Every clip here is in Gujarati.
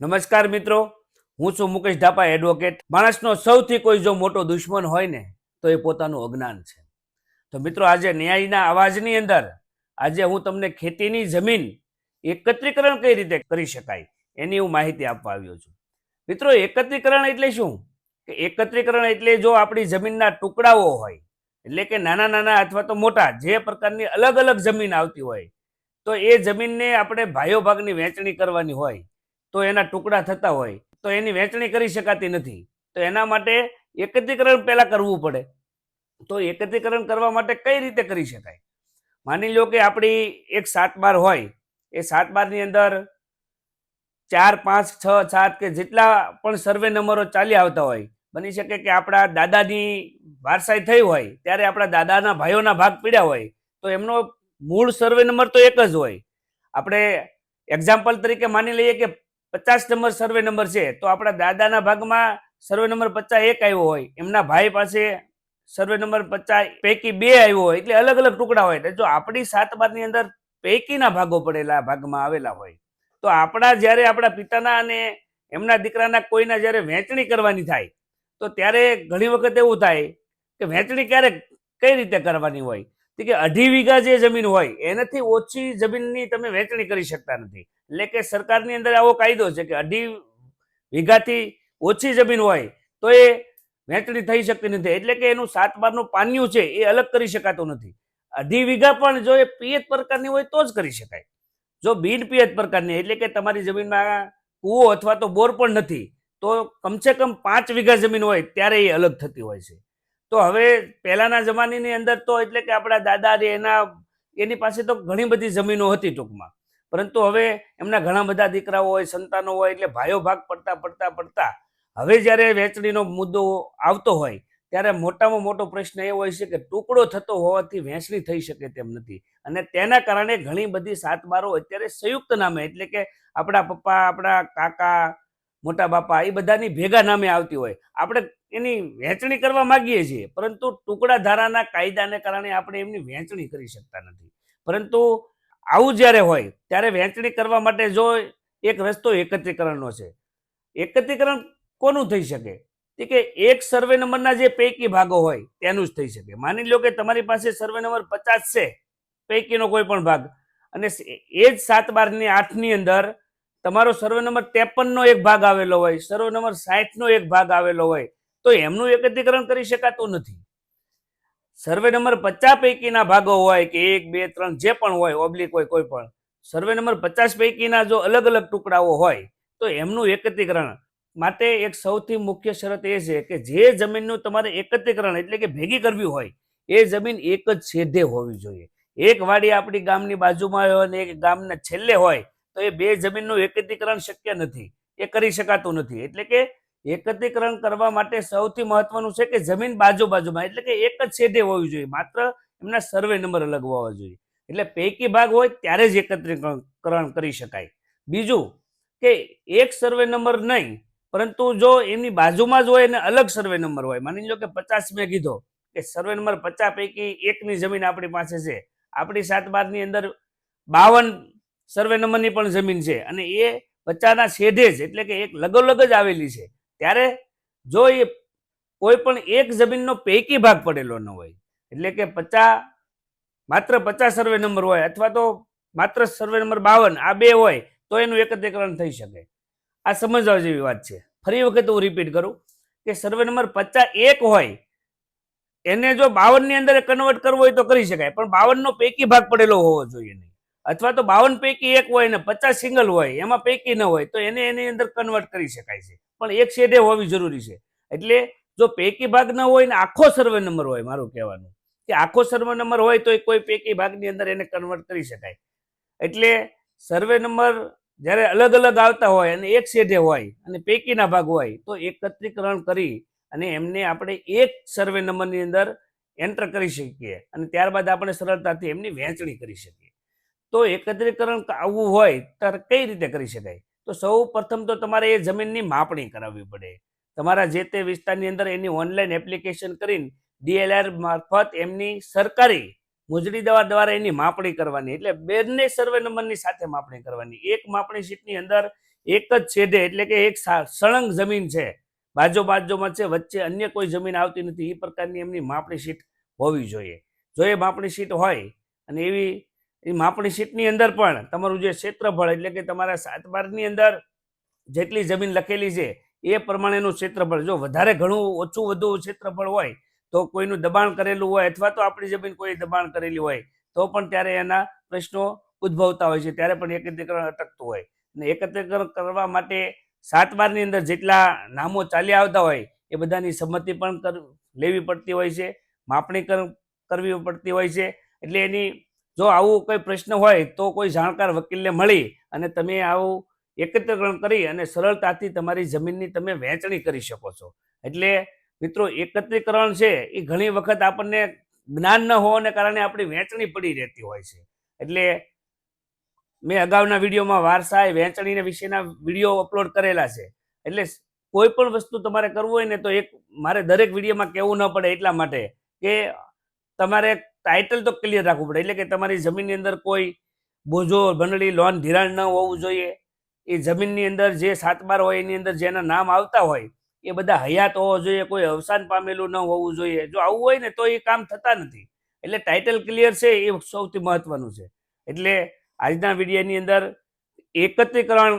નમસ્કાર મિત્રો, હું છું મુકેશ ઢાપા એડવોકેટ માણસનો સૌથી કોઈ જો મોટો દુશ્મન હોય ને, તો એ પોતાનું અજ્ઞાન છે. તો મિત્રો, આજે ન્યાયના અવાજની અંદર, આજે હું તમને ખેતીની જમીન એકત્રીકરણ કઈ રીતે કરી શકાય, એની હું માહિતી આપવા આવ્યો છું. મિત્રો, એકત્રીકરણ એટલે શું? કે એકત્રીકરણ એટલે જો આપણી જમીનના ટુકડાઓ હોય, એટલે કે નાના નાના અથવા તો મોટા, જે પ્રકારની અલગ અલગ જમીન આવતી હોય, તો એ જમીનને આપણે ભાઈઓ ભાગની વહેંચણી કરવાની હોય તો એના ટુકડા થતા હોય, તો એની વહેંચણી કરી શકાતી નથી. તો એના માટે એકત્રીકરણ પહેલાં કરવું પડે. તો એકત્રીકરણ કરવા માટે કઈ રીતે કરી શકાય? માની લો કે આપણી એક સાત બાર હોય, એ સાત બારની અંદર ચાર, પાંચ, છ, સાત કે જેટલા પણ સર્વે નંબરો ચાલી આવતા હોય, બની શકે કે આપણા દાદાની વારસાઈ થઈ હોય, ત્યારે આપણા દાદાના ભાઈઓના ભાગ પીડ્યા હોય, તો એમનો મૂળ સર્વે નંબર તો એક જ હોય. આપણે એક્ઝામ્પલ તરીકે માની લઈએ કે પચાસ નંબર સર્વે નંબર છે, તો આપણા દાદાના ભાગમાં સર્વે નંબર પચાસ એક આવ્યો હોય, એમના ભાઈ પાસે સર્વે નંબર પચાસ પૈકી બે આવ્યો હોય, એટલે અલગ અલગ ટુકડા હોય. જો આપણી સાત બારની અંદર પૈકીના ભાગો પડેલા ભાગમાં આવેલા હોય, તો આપણા જ્યારે આપણા પિતાના અને એમના દીકરાના કોઈના જ્યારે વહેંચણી કરવાની થાય, તો ત્યારે ઘણી વખત એવું થાય કે વહેંચણી ક્યારે કઈ રીતે કરવાની હોય? કે અઢી વીઘા જે જમીન હોય, એનાથી ઓછી જમીનની તમે વહેંચણી કરી શકતા નથી. એટલે કે સરકારની અંદર આવો કાયદો છે કે અઢી વીઘાથી ઓછી જમીન હોય તો એ વહેંચણી થઈ શકતી નથી. એટલે કે એનું સાત બારનું પાન્યું છે એ અલગ કરી શકાતું નથી. અઢી વીઘા પણ જો એ પિયત પ્રકારની હોય તો જ કરી શકાય. જો બિન પિયત પ્રકારની એટલે કે તમારી જમીનમાં કૂવો અથવા તો બોર પણ નથી, તો કમસે કમ પાંચ વીઘા જમીન હોય ત્યારે એ અલગ થતી હોય છે. તો હવે પહેલાના જમાનાની અંદર તો એટલે કે આપણા દાદા એના, એની પાસે તો ઘણી બધી જમીનો હતી ટૂંકમાં. પરંતુ હવે એમના ઘણા બધા દીકરાઓ હોય, સંતાનો હોય, એટલે ભાઈઓ ભાગ પડતા પડતા પડતા હવે જ્યારે વેચણીનો મુદ્દો આવતો હોય, ત્યારે મોટામાં મોટો પ્રશ્ન એ હોય છે કે ટુકડો થતો હોવાથી વહેંચણી થઈ શકે તેમ નથી. અને તેના કારણે ઘણી બધી સાત બારો અત્યારે સંયુક્ત નામે, એટલે કે આપણા પપ્પા, આપણા કાકા, મોટા બાપા, એ બધાની ભેગા નામે આવતી હોય. આપણે એની વહેંચણી કરવા માંગીએ છીએ, પરંતુ ટુકડા ધારાના કાયદાને કારણે આપણે એમની વહેંચણી કરી શકતા નથી. પરંતુ આવું જ્યારે હોય, ત્યારે વહેંચણી કરવા માટે જો એક રસ્તો એકત્રીકરણનો છે. એકત્રીકરણ કોનું થઈ શકે? તે કે એક સર્વે નંબરના જે પૈકી ભાગો હોય, તેનું જ થઈ શકે. માની લો કે તમારી પાસે સર્વે નંબર પચાસ છે, પૈકીનો કોઈ પણ ભાગ. અને એ જ સાત બારની આઠની અંદર તમારો સર્વે નંબર ત્રેપનનો એક ભાગ આવેલો હોય સર્વે નંબર સાહીઠનો એક ભાગ આવેલો હોય, તો એમનું એકત્રીકરણ કરી શકાતું નથી. સર્વે નંબર પચાસ પૈકીના ભાગો હોય કે એક, બે, ત્રણ, જે પણ હોય ઓબ્લિક હોય, કોઈ પણ. સર્વે નંબર પચાસ પૈકીના જો અલગ અલગ ટુકડાઓ હોય, તો એમનું એકત્રીકરણ માટે એક સૌથી મુખ્ય શરત એ છે કે જે જમીનનું તમારે એકત્રીકરણ એટલે કે ભેગી કરવી હોય, એ જમીન એક જ છેદે હોવી જોઈએ. એક વાડી આપણી ગામની બાજુમાં હોય અને એક ગામના છેલ્લે હોય, તો એ બે જમીનનું એકત્રીકરણ શક્ય નથી. એ કરી શકાતું નથી. એટલે કે એકત્રીકરણ કરવા માટે સૌથી મહત્વનું છે કે જમીન બાજુ બાજુમાં એટલે કે એક જ છેદે હોવી જોઈએ. માત્ર એમના સર્વે નંબર અલગ હોવા જોઈએ. એટલે પૈકી ભાગ હોય ત્યારે જ એકત્રીકરણ કરી શકાય. બીજું કે એક સર્વે નંબર નહીં, પરંતુ જો એની બાજુમાં જ હોય અને અલગ સર્વે નંબર હોય, માની લો કે પચાસ મેં કીધો, કે સર્વે નંબર પચાસ પૈકી એકની જમીન આપણી પાસે છે. આપણી સાત બારની અંદર બાવન સર્વે નંબરની પણ જમીન છે અને એ પચાસના છેદે જ, એટલે કે એક લગોલગ જ આવેલી છે. ત્યારે જો એ કોઈ પણ એક જમીનનો પૈકી ભાગ પડેલો ન હોય, એટલે કે પચાસ માત્ર પચાસ સર્વે નંબર હોય અથવા તો માત્ર સર્વે નંબર બાવન, આ બે હોય, તો એનું એકત્રીકરણ થઈ શકે. આ સમજવા જેવી વાત છે. ફરી વખત હું રિપીટ કરું કે સર્વે નંબર પચાસ એક હોય, એને જો બાવનની અંદર કન્વર્ટ કરવું હોય તો કરી શકાય, પણ બાવનનો પૈકી ભાગ પડેલો હોવો જોઈએ નહીં. અથવા તો બાવન પૈકી એક હોય ને પચાસ સિંગલ હોય, એમાં પૈકી ન હોય, તો એને એની અંદર કન્વર્ટ કરી શકાય છે. પણ એક શેડે હોવી જરૂરી છે. એટલે જો પૈકી ભાગ ન હોય ને આખો સર્વે નંબર હોય, મારું કહેવાનું, કે આખો સર્વે નંબર હોય તો કોઈ પૈકી ભાગની અંદર એને કન્વર્ટ કરી શકાય. એટલે સર્વે નંબર જ્યારે અલગ અલગ આવતા હોય અને એક શેઢે હોય અને પૈકીના ભાગ હોય, તો એકત્રીકરણ કરી અને એમને આપણે એક સર્વે નંબરની અંદર એન્ટર કરી શકીએ અને ત્યારબાદ આપણે સરળતાથી એમની વહેંચણી કરી શકીએ. તો એકત્રીકરણ આવવું હોય ત્યારે કઈ રીતે કરી શકાય? તો સૌ પ્રથમ તો તમારે એ જમીનની માપણી કરાવવી પડે. તમારા જે તે વિસ્તારની અંદર એની ઓનલાઈન એપ્લિકેશન કરીને ડીએલઆર મારફત એમની સરકારી મુજડી દવા દ્વારા એની માપણી કરવાની. એટલે બેને સર્વે નંબરની સાથે માપણી કરવાની. એક માપણી શીટની અંદર એક જ છેડે એટલે કે એક સળંગ જમીન છે. બાજુ બાજુમાં છે, વચ્ચે અન્ય કોઈ જમીન આવતી નથી. એ પ્રકારની એમની માપણી શીટ હોવી જોઈએ. જો એ માપણી શીટ હોય અને એવી એ માપણી શીટની અંદર પણ તમારું જે ક્ષેત્રફળ એટલે કે તમારા સાત બારની અંદર જેટલી જમીન લખેલી છે, એ પ્રમાણેનું ક્ષેત્રફળ. જો વધારે ઘણું ઓછું વધુ ક્ષેત્રફળ હોય, તો કોઈનું દબાણ કરેલું હોય અથવા તો આપણી જમીન કોઈ દબાણ કરેલી હોય, તો પણ ત્યારે એના પ્રશ્નો ઉદ્ભવતા હોય છે. ત્યારે પણ એકત્રીકરણ અટકતું હોય. અને એકત્રીકરણ કરવા માટે સાત બારની અંદર જેટલા નામો ચાલ્યા આવતા હોય, એ બધાની સંમતિ પણ લેવી પડતી હોય છે, માપણી કરવી પડતી હોય છે. એટલે એની જો આવું કોઈ પ્રશ્ન હોય તો કોઈ જાણકાર વકીલને મળી અને તમે આવું એકત્રીકરણ કરી અને સરળતાથી તમારી જમીનની તમે વહેંચણી કરી શકો છો. એટલે મિત્રો, એકત્રીકરણ છે એ ઘણી વખત આપણને જ્ઞાન ન હોવાને કારણે આપણી વહેંચણી પડી રહેતી હોય છે. એટલે મેં અગાઉના વિડીયોમાં વારસા વહેંચણીને વિશેના વીડિયો અપલોડ કરેલા છે. એટલે કોઈ પણ વસ્તુ તમારે કરવું હોય ને તો એક મારે દરેક વિડીયોમાં કહેવું ન પડે એટલા માટે કે તમારે ટાઇટલ તો ક્લિયર રાખવું પડે. એટલે કે તમારી જમીનની અંદર કોઈ બોજો, બંડળી, લોન ધિરાણ ન હોવું જોઈએ. એ જમીનની અંદર જે સાતબાર હોય એની અંદર જેના નામ આવતા હોય, એ બધા હયાત હોવો જોઈએ. કોઈ અવસાન પામેલું ન હોવું જોઈએ. જો આવું હોય ને, તો એ કામ થતા નથી. એટલે ટાઇટલ ક્લિયર છે, એ સૌથી મહત્વનું છે. એટલે આજના વિડીયોની અંદર એકત્રીકરણ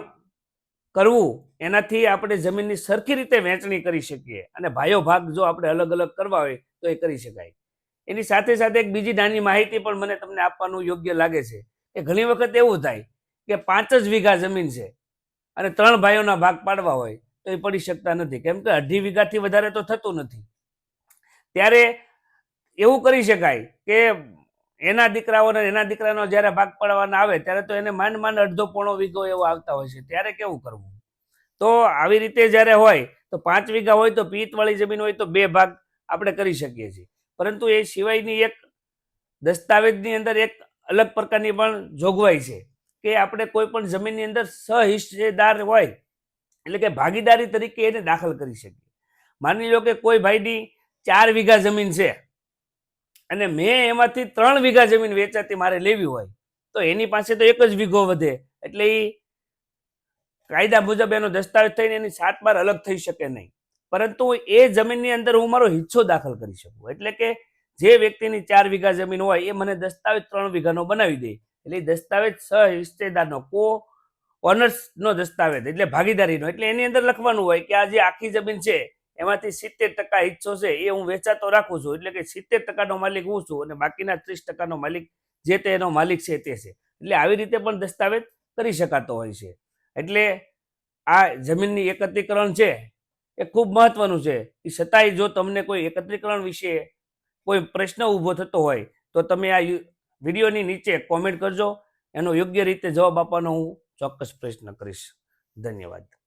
કરવું, એનાથી આપણે જમીનની સરખી રીતે વહેંચણી કરી શકીએ. અને ભાઈઓ ભાગ જો આપણે અલગ અલગ કરવા હોય, તો એ કરી શકાય. એની સાથે સાથે એક બીજી નાની માહિતી પણ મને તમને આપવાનું યોગ્ય લાગે છે કે ઘણી વખત એવું થાય કે પાંચ જ વીઘા જમીન છે અને ત્રણ ભાઈઓના ભાગ પાડવા હોય તો એ પડી શકતા નથી. કેમ કે અઢી વીઘાથી વધારે તો થતું નથી. ત્યારે એવું કરી શકાય કે એના દીકરાઓને, એના દીકરાનો જ્યારે ભાગ પાડવાના આવે ત્યારે તો એને માંડ માંડ અડધો પોણો વીઘો એવો આવતા હોય છે. ત્યારે કેવું કરવું? તો આવી રીતે જ્યારે હોય તો પાંચ વીઘા હોય તો પીતવાળી જમીન હોય તો બે ભાગ આપણે કરી શકીએ છીએ. પરંતુ એ સિવાયની એક દસ્તાવેજની અંદર એક અલગ પ્રકારની પણ જોગવાઈ છે કે આપણે કોઈ પણ જમીનની અંદર સહિસ્સેદાર હોય, એટલે કે ભાગીદારી તરીકે એને દાખલ કરી શકીએ. માની લો કે કોઈ ભાઈની ચાર વીઘા જમીન છે અને મેં એમાંથી ત્રણ વીઘા જમીન વેચાતી મારે લેવી હોય, તો એની પાસે તો એક જ વીઘો વધે. એટલે એ કાયદા મુજબ એનો દસ્તાવેજ થઈને એની સાત બાર અલગ થઈ શકે નહીં. પરંતુ એ જમીનની અંદર હું મારો હિસ્સો દાખલ કરી શકું. એટલે કે જે વ્યક્તિની ચાર વીઘા જમીન હોય એ મને દસ્તાવેજ ત્રણ વીઘાનો બનાવી દે. એટલે દસ્તાવેજ સહ હિસ્સેદારનો, કો, ઓનર્સનો દસ્તાવેજ, એટલે ભાગીદારીનો. એટલે એની અંદર લખવાનું હોય કે આ જે આખી જમીન છે, એમાંથી સિત્તેર ટકા હિસ્સો છે એ હું વેચાતો રાખું છું. એટલે કે સિત્તેર ટકાનો માલિક હું છું અને બાકીના ત્રીસ ટકાનો માલિક જે તે એનો માલિક છે તે છે. એટલે આવી રીતે પણ દસ્તાવેજ કરી શકાતો હોય છે. એટલે આ જમીનની એકત્રીકરણ છે એ ખૂબ મહત્વનું છે. એ છતાંય જો તમને કોઈ એકત્રીકરણ વિશે કોઈ પ્રશ્ન ઊભો થતો હોય, તો તમે આ વિડીયોની નીચે કોમેન્ટ કરજો. એનો યોગ્ય રીતે જવાબ આપવાનો હું ચોક્કસ પ્રયત્ન કરીશ. ધન્યવાદ.